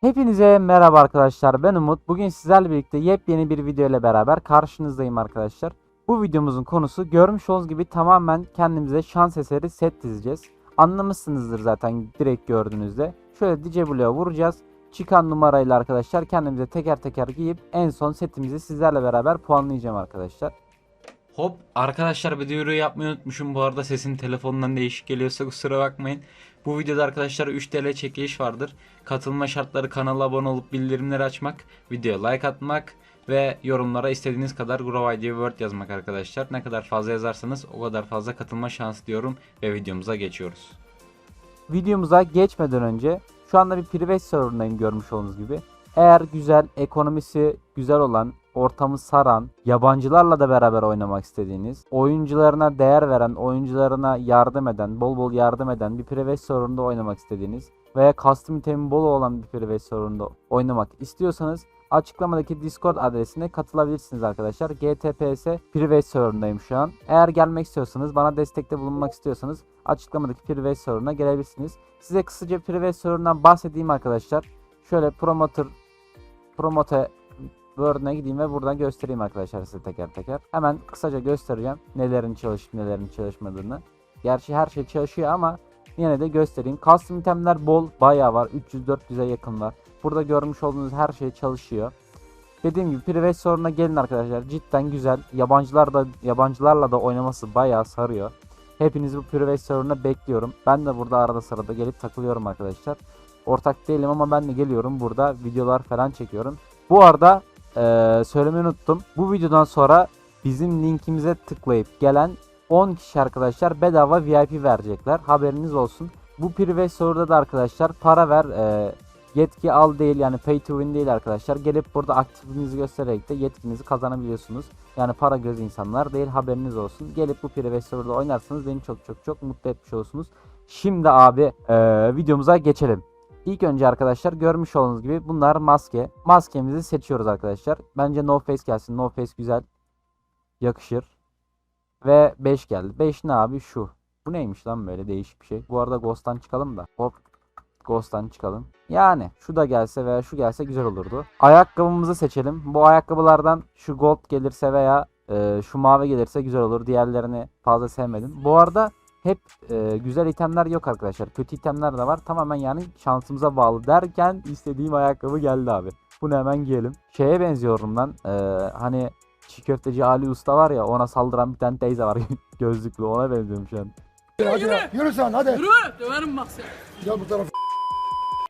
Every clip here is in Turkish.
Hepinize merhaba arkadaşlar ben Umut. Bugün sizlerle birlikte yepyeni bir video ile beraber karşınızdayım arkadaşlar. Bu videomuzun konusu görmüş olduğunuz gibi tamamen kendimize şans eseri set dizeceğiz. Anlamışsınızdır zaten direkt gördüğünüzde. Şöyle DJ Blue'ya vuracağız. Çıkan numarayla arkadaşlar kendimize teker teker giyip en son setimizi sizlerle beraber puanlayacağım arkadaşlar. Hop arkadaşlar bir duyuru yapmayı unutmuşum bu arada sesin telefonundan değişik geliyorsa kusura bakmayın. Bu videoda arkadaşlar 3 TL çekiliş vardır. Katılma şartları kanala abone olup bildirimleri açmak, videoya like atmak ve yorumlara istediğiniz kadar Grow ID Word yazmak arkadaşlar. Ne kadar fazla yazarsanız o kadar fazla katılma şansı diyorum ve videomuza geçiyoruz. Videomuza geçmeden önce şu anda bir private server'ındayım görmüş olduğunuz gibi. Eğer güzel, ekonomisi güzel olan, ortamı saran, yabancılarla da beraber oynamak istediğiniz, oyuncularına değer veren, oyuncularına yardım eden, bol bol yardım eden bir private server'ında oynamak istediğiniz veya custom itemi bol olan bir private server'ında oynamak istiyorsanız açıklamadaki Discord adresine katılabilirsiniz arkadaşlar. GTPS private server'ındayım şu an. Eğer gelmek istiyorsanız, bana destekte bulunmak istiyorsanız açıklamadaki private server'ına gelebilirsiniz. Size kısaca private server'ından bahsedeyim arkadaşlar. Şöyle promoter promote Word'una gideyim ve buradan göstereyim arkadaşlar size teker teker. Hemen kısaca göstereceğim nelerin çalışıp nelerin çalışmadığını. Gerçi her şey çalışıyor ama yine de göstereyim. Custom itemler bol bayağı var. 300-400'e yakın var. Burada görmüş olduğunuz her şey çalışıyor. Dediğim gibi private soruna gelin arkadaşlar. Cidden güzel. Yabancılar da yabancılarla da oynaması bayağı sarıyor. Hepinizi bu private soruna bekliyorum. Ben de burada arada sırada gelip takılıyorum arkadaşlar. Ortak değilim ama ben de geliyorum burada videolar falan çekiyorum. Bu arada eee söylemeyi unuttum. Bu videodan sonra bizim linkimize tıklayıp gelen 10 kişi arkadaşlar bedava VIP verecekler. Haberiniz olsun. Bu private soruda da arkadaşlar para ver eee, yetki al değil yani pay to win değil arkadaşlar. Gelip burada aktifinizi göstererek de yetkinizi kazanabiliyorsunuz. Yani para göz insanlar değil haberiniz olsun. Gelip bu private serverda oynarsanız beni çok çok çok mutlu etmiş olursunuz. Şimdi abi eee, videomuza geçelim. İlk önce arkadaşlar görmüş olduğunuz gibi bunlar maske. Maskemizi seçiyoruz arkadaşlar. Bence no face gelsin. No face güzel. Yakışır. Ve 5 geldi. 5 ne abi? Şu. Bu neymiş lan böyle değişik bir şey. Bu arada Ghost'tan çıkalım da. Hop. Ghost'tan çıkalım. Yani şu da gelse veya şu gelse güzel olurdu. Ayakkabımızı seçelim. Bu ayakkabılardan şu gold gelirse veya e, şu mavi gelirse güzel olur. Diğerlerini fazla sevmedim. Bu arada hep e, güzel itemler yok arkadaşlar. Kötü itemler de var. Tamamen yani şansımıza bağlı derken istediğim ayakkabı geldi abi. Bunu hemen giyelim. Şeye benziyorum lan. e, hani çiğ köfteci Ali Usta var ya ona saldıran bir tane teyze var. Gözlüklü ona benziyorum şu an. Hadi. Yürü sen hadi. Yürü döverim bak seni. Gel bu tarafa.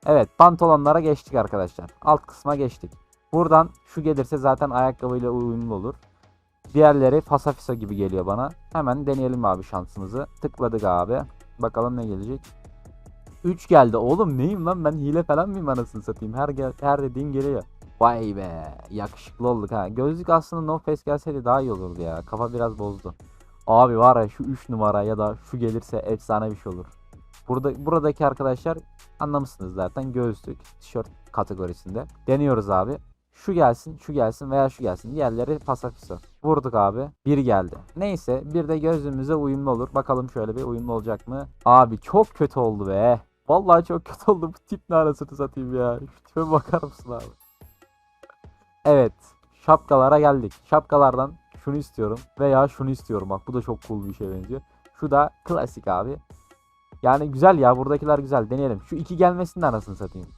Evet pantolonlara geçtik arkadaşlar. Alt kısma geçtik. Buradan şu gelirse zaten ayakkabıyla uyumlu olur. Diğerleri fasafiso gibi geliyor bana. Hemen deneyelim abi şansımızı. Tıkladık abi. Bakalım ne gelecek. 3 geldi. Oğlum neyim lan ben hile falan mıyım anasını satayım. Her gel her dediğin geliyor. Vay be yakışıklı olduk ha. Gözlük aslında no face gelseydi daha iyi olurdu ya. Kafa biraz bozdu. Abi var ya şu 3 numara ya da şu gelirse efsane bir şey olur. Burada buradaki arkadaşlar anlamışsınız zaten gözlük, tişört kategorisinde. Deniyoruz abi. Şu gelsin, şu gelsin veya şu gelsin. Diğerleri pasafiso. Vurduk abi. Bir geldi. Neyse bir de gözlüğümüze uyumlu olur. Bakalım şöyle bir uyumlu olacak mı? Abi çok kötü oldu be. Vallahi çok kötü oldu. Bu tip ne arasını satayım ya. Şu tipe bakar mısın abi? Evet. Şapkalara geldik. Şapkalardan şunu istiyorum. Veya şunu istiyorum. Bak bu da çok cool bir şey benziyor. Şu da klasik abi. Yani güzel ya buradakiler güzel deneyelim. Şu iki gelmesinin arasını satayım.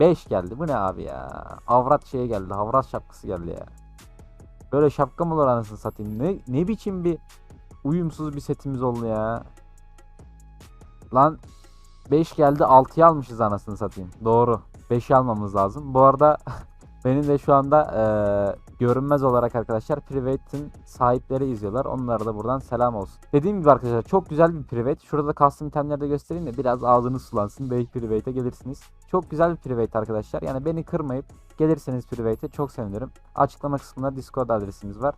5 geldi. Bu ne abi ya? Avrat şeye geldi. Avrat şapkası geldi ya. Böyle şapka mı olur anasını satayım? Ne, ne biçim bir uyumsuz bir setimiz oldu ya. Lan 5 geldi 6'yı almışız anasını satayım. Doğru. 5'i almamız lazım. Bu arada benim de şu anda eee, görünmez olarak arkadaşlar Private'in sahipleri izliyorlar. Onlara da buradan selam olsun. Dediğim gibi arkadaşlar çok güzel bir Private. Şurada da custom itemleri de göstereyim de biraz ağzınız sulansın. Belki Private'e gelirsiniz. Çok güzel bir Private arkadaşlar. Yani beni kırmayıp gelirseniz Private'e çok sevinirim. Açıklama kısmında Discord adresimiz var.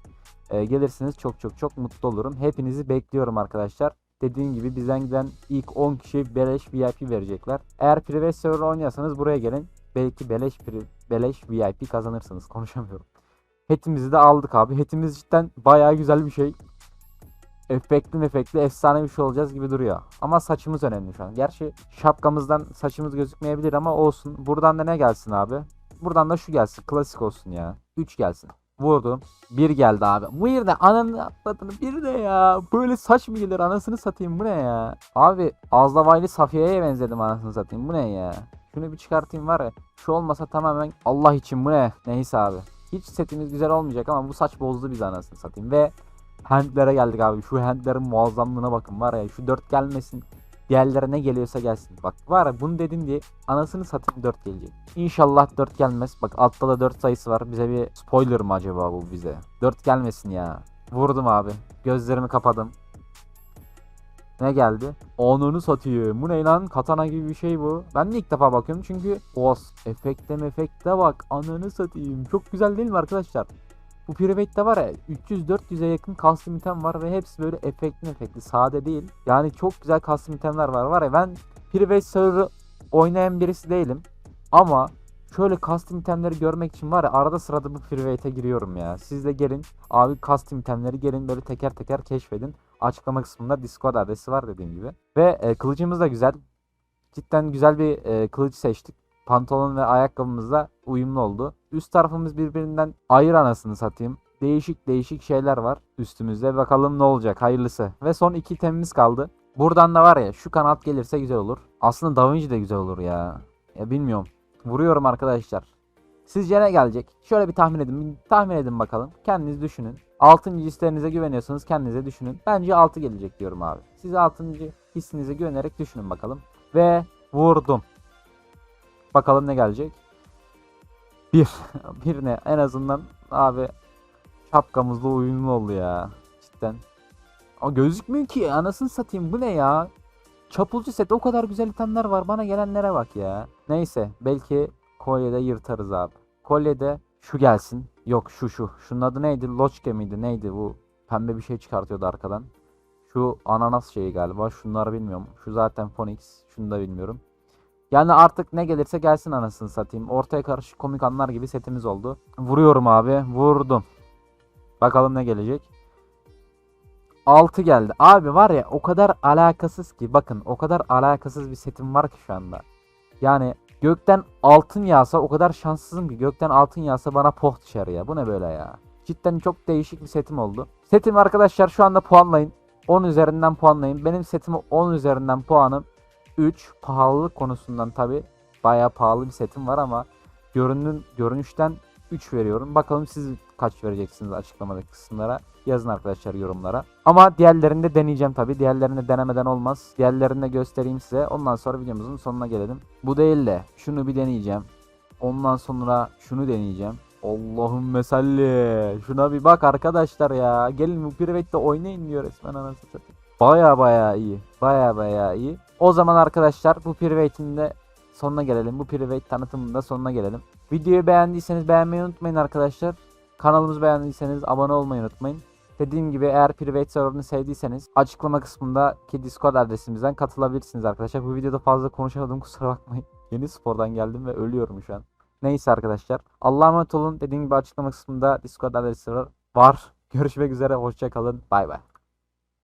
Eee, gelirseniz çok çok çok mutlu olurum. Hepinizi bekliyorum arkadaşlar. Dediğim gibi bizden giden ilk 10 kişi beleş VIP verecekler. Eğer private server oynuyorsanız buraya gelin. Belki beleş beleş VIP kazanırsınız. Konuşamıyorum. Hatimizi de aldık abi. Hatimiz cidden bayağı güzel bir şey. Efektli efektli efsane bir şey olacağız gibi duruyor. Ama saçımız önemli şu an. Gerçi şapkamızdan saçımız gözükmeyebilir ama olsun. Buradan da ne gelsin abi? Buradan da şu gelsin. Klasik olsun ya. 3 gelsin. Vurdum. Bir geldi abi. Bu de ananı atladığını bir de ya. Böyle saç mı gelir anasını satayım bu ne ya. Abi Azlavaylı Safiye'ye benzedim anasını satayım bu ne ya. Şunu bir çıkartayım var ya. Şu olmasa tamamen Allah için bu ne. Neyse abi. Hiç setimiz güzel olmayacak ama bu saç bozdu bizi anasını satayım. Ve handlere geldik abi. Şu handlerin muazzamlığına bakın var ya. Şu dört gelmesin. Diğerlere ne geliyorsa gelsin. Bak var ya bunu dedim diye anasını satayım 4 gelecek. İnşallah 4 gelmez. Bak altta da 4 sayısı var. Bize bir spoiler mı acaba bu bize? 4 gelmesin ya. Vurdum abi. Gözlerimi kapadım. Ne geldi? Onunu satayım. Bu ne lan? Katana gibi bir şey bu. Ben de ilk defa bakıyorum çünkü Oğuz efekte mefekte bak. Ananı satayım. Çok güzel değil mi arkadaşlar? Bu Private'de var ya 300-400'e yakın custom item var ve hepsi böyle efektli efektli sade değil. Yani çok güzel custom itemler var. Var ya ben Private server'ı oynayan birisi değilim. Ama şöyle custom itemleri görmek için var ya arada sırada bu Private'e giriyorum ya. Siz de gelin abi custom itemleri gelin böyle teker teker keşfedin. Açıklama kısmında Discord adresi var dediğim gibi. Ve e, kılıcımız da güzel. Cidden güzel bir e, kılıç seçtik. Pantolon ve ayakkabımızla uyumlu oldu. Üst tarafımız birbirinden ayır anasını satayım. Değişik değişik şeyler var üstümüzde. Bakalım ne olacak hayırlısı. Ve son iki itemimiz kaldı. Buradan da var ya şu kanat gelirse güzel olur. Aslında Da Vinci de güzel olur ya. Ya bilmiyorum. Vuruyorum arkadaşlar. Sizce ne gelecek? Şöyle bir tahmin edin. Bir tahmin edin bakalım. Kendiniz düşünün. 6. hislerinize güveniyorsanız kendinize düşünün. Bence 6 gelecek diyorum abi. Siz 6. hissinize güvenerek düşünün bakalım. Ve vurdum. Bakalım ne gelecek. Bir. bir ne? En azından abi şapkamızla uyumlu oldu ya. Cidden. Ama gözükmüyor ki. Anasını satayım. Bu ne ya? Çapulcu set o kadar güzel itemler var. Bana gelenlere bak ya. Neyse. Belki kolyede yırtarız abi. Kolyede şu gelsin. Yok şu şu. Şunun adı neydi? Loçke miydi? Neydi bu? Pembe bir şey çıkartıyordu arkadan. Şu ananas şeyi galiba. Şunları bilmiyorum. Şu zaten Phoenix. Şunu da bilmiyorum. Yani artık ne gelirse gelsin anasını satayım. Ortaya karışık komik anlar gibi setimiz oldu. Vuruyorum abi. Vurdum. Bakalım ne gelecek. 6 geldi. Abi var ya o kadar alakasız ki. Bakın o kadar alakasız bir setim var ki şu anda. Yani gökten altın yağsa o kadar şanssızım ki. Gökten altın yağsa bana poh düşer ya. Bu ne böyle ya. Cidden çok değişik bir setim oldu. Setimi arkadaşlar şu anda puanlayın. 10 üzerinden puanlayın. Benim setimi 10 üzerinden puanım 3 pahalılık konusundan tabi bayağı pahalı bir setim var ama görünün görünüşten 3 veriyorum. Bakalım siz kaç vereceksiniz açıklamadaki kısımlara. Yazın arkadaşlar yorumlara. Ama diğerlerini de deneyeceğim tabi. Diğerlerini de denemeden olmaz. Diğerlerini de göstereyim size. Ondan sonra videomuzun sonuna gelelim. Bu değil de şunu bir deneyeceğim. Ondan sonra şunu deneyeceğim. Allah'ım mesalli. Şuna bir bak arkadaşlar ya. Gelin bu Private'de oynayın diyor resmen anasını satayım. Baya baya iyi. Baya baya iyi. O zaman arkadaşlar bu Private'in de sonuna gelelim. Bu Private tanıtımının da sonuna gelelim. Videoyu beğendiyseniz beğenmeyi unutmayın arkadaşlar. Kanalımızı beğendiyseniz abone olmayı unutmayın. Dediğim gibi eğer Private server'ını sevdiyseniz açıklama kısmındaki Discord adresimizden katılabilirsiniz arkadaşlar. Bu videoda fazla konuşamadım kusura bakmayın. Yeni spordan geldim ve ölüyorum şu an. Neyse arkadaşlar. Allah'a emanet olun. Dediğim gibi açıklama kısmında Discord adresi var. Görüşmek üzere. Hoşçakalın. Bay bay.